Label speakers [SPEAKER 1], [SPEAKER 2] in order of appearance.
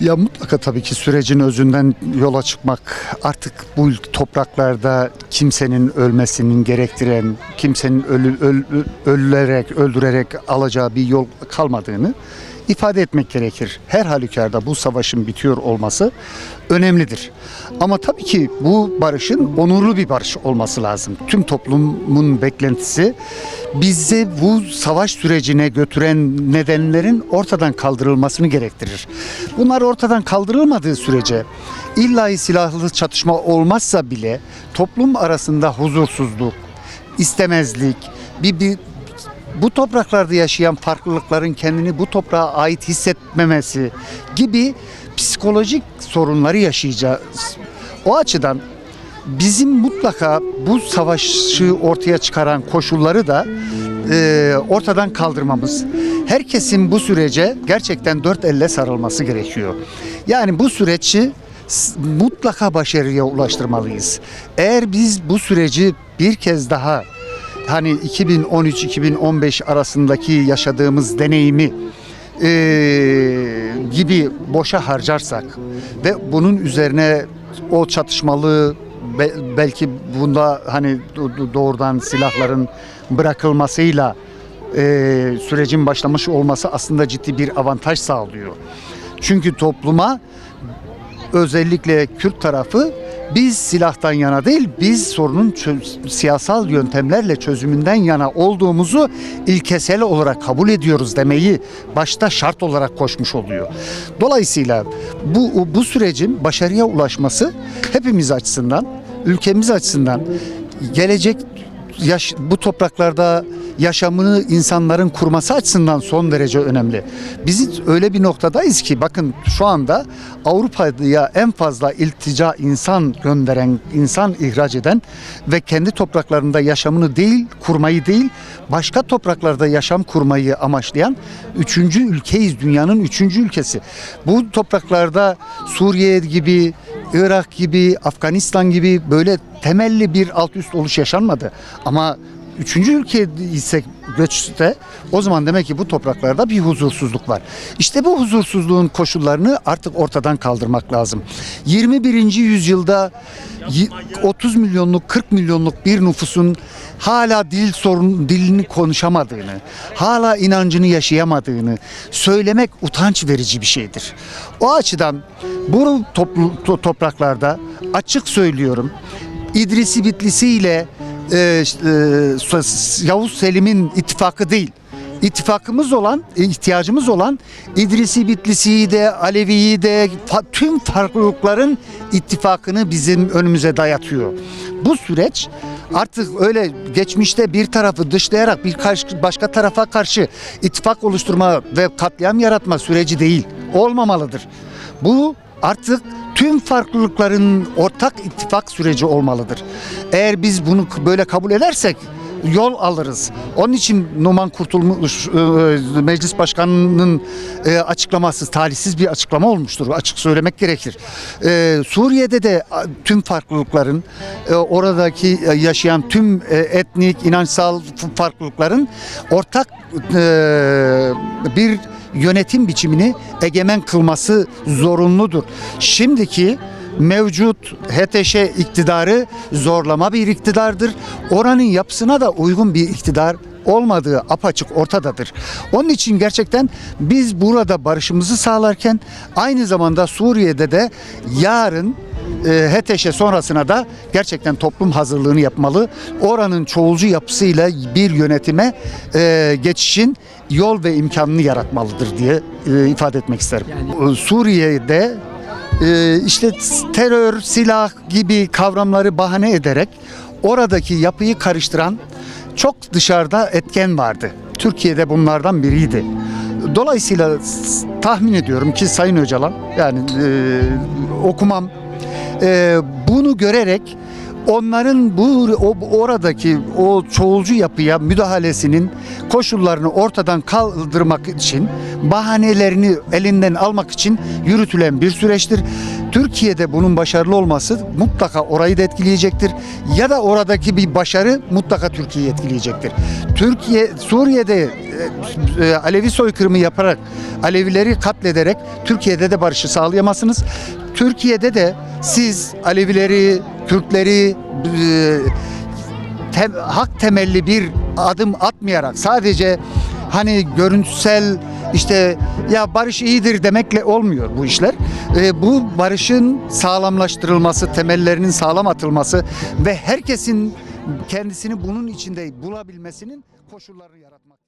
[SPEAKER 1] Ya mutlaka tabii ki sürecin özünden yola çıkmak artık bu topraklarda kimsenin ölmesinin gerektiren, kimsenin ölü, öl- öldürerek, öldürerek alacağı bir yol kalmadığını ifade etmek gerekir. Her halükarda bu savaşın bitiyor olması önemlidir. Ama tabii ki bu barışın onurlu bir barış olması lazım. Tüm toplumun beklentisi bizi bu savaş sürecine götüren nedenlerin ortadan kaldırılmasını gerektirir. Bunlar ortadan kaldırılmadığı sürece illa silahlı çatışma olmazsa bile toplum arasında huzursuzluk, istemezlik, bir, bir bu topraklarda yaşayan farklılıkların kendini bu toprağa ait hissetmemesi gibi psikolojik sorunları yaşayacağız. O açıdan bizim mutlaka bu savaşı ortaya çıkaran koşulları da e, ortadan kaldırmamız, herkesin bu sürece gerçekten dört elle sarılması gerekiyor. Yani bu süreci mutlaka başarıya ulaştırmalıyız. Eğer biz bu süreci bir kez daha hani 2013-2015 arasındaki yaşadığımız deneyimi e, gibi boşa harcarsak ve bunun üzerine o çatışmalı be- belki bunda hani do- doğrudan silahların bırakılmasıyla e, sürecin başlamış olması aslında ciddi bir avantaj sağlıyor. Çünkü topluma özellikle Kürt tarafı biz silahtan yana değil, biz sorunun siyasal yöntemlerle çözümünden yana olduğumuzu ilkesel olarak kabul ediyoruz demeyi başta şart olarak koşmuş oluyor. Dolayısıyla bu bu sürecin başarıya ulaşması hepimiz açısından, ülkemiz açısından gelecek yaş, bu topraklarda yaşamını insanların kurması açısından son derece önemli. Biz öyle bir noktadayız ki bakın şu anda Avrupa'ya en fazla iltica insan gönderen, insan ihraç eden ve kendi topraklarında yaşamını değil, kurmayı değil, başka topraklarda yaşam kurmayı amaçlayan üçüncü ülkeyiz. Dünyanın üçüncü ülkesi. Bu topraklarda Suriye gibi, Irak gibi, Afganistan gibi böyle temelli bir alt üst oluş yaşanmadı. Ama üçüncü ülke ise göçte o zaman demek ki bu topraklarda bir huzursuzluk var. İşte bu huzursuzluğun koşullarını artık ortadan kaldırmak lazım. 21. yüzyılda y- 30 milyonluk 40 milyonluk bir nüfusun hala dil sorun dilini konuşamadığını, hala inancını yaşayamadığını söylemek utanç verici bir şeydir. O açıdan bu topraklarda açık söylüyorum. İdrisi Bitlisi ile e, işte, e, Yavuz Selim'in ittifakı değil. İttifakımız olan, ihtiyacımız olan İdrisi Bitlisi'yi de, Alevi'yi de tüm farklılıkların ittifakını bizim önümüze dayatıyor. Bu süreç artık öyle geçmişte bir tarafı dışlayarak bir karşı- başka tarafa karşı ittifak oluşturma ve katliam yaratma süreci değil. Olmamalıdır. Bu artık tüm farklılıkların ortak ittifak süreci olmalıdır. Eğer biz bunu böyle kabul edersek yol alırız. Onun için Numan Kurtulmuş e, Meclis Başkanı'nın e, açıklaması talihsiz bir açıklama olmuştur. Açık söylemek gerekir. E, Suriye'de de tüm farklılıkların oradaki yaşayan tüm etnik, inançsal farklılıkların ortak e, bir yönetim biçimini egemen kılması zorunludur. Şimdiki mevcut HTŞ iktidarı zorlama bir iktidardır. Oranın yapısına da uygun bir iktidar olmadığı apaçık ortadadır. Onun için gerçekten biz burada barışımızı sağlarken aynı zamanda Suriye'de de yarın e, HTŞ sonrasına da gerçekten toplum hazırlığını yapmalı. Oranın çoğulcu yapısıyla bir yönetime e, geçişin yol ve imkanını yaratmalıdır diye e, ifade etmek isterim. E, Suriye'de e, işte terör, silah gibi kavramları bahane ederek oradaki yapıyı karıştıran çok dışarıda etken vardı. Türkiye'de bunlardan biriydi. Dolayısıyla tahmin ediyorum ki Sayın Öcalan yani e, okumam e, bunu görerek onların bu o, oradaki o çoğulcu yapıya müdahalesinin koşullarını ortadan kaldırmak için bahanelerini elinden almak için yürütülen bir süreçtir. Türkiye'de bunun başarılı olması mutlaka orayı da etkileyecektir. Ya da oradaki bir başarı mutlaka Türkiye'yi etkileyecektir. Türkiye Suriye'de Alevi soykırımı yaparak Alevileri katlederek Türkiye'de de barışı sağlayamazsınız. Türkiye'de de siz Alevileri, Kürtleri e, tem- hak temelli bir adım atmayarak sadece hani görüntüsel işte ya barış iyidir demekle olmuyor bu işler. Ee, bu barışın sağlamlaştırılması, temellerinin sağlam atılması ve herkesin kendisini bunun içinde bulabilmesinin koşullarını yaratmak.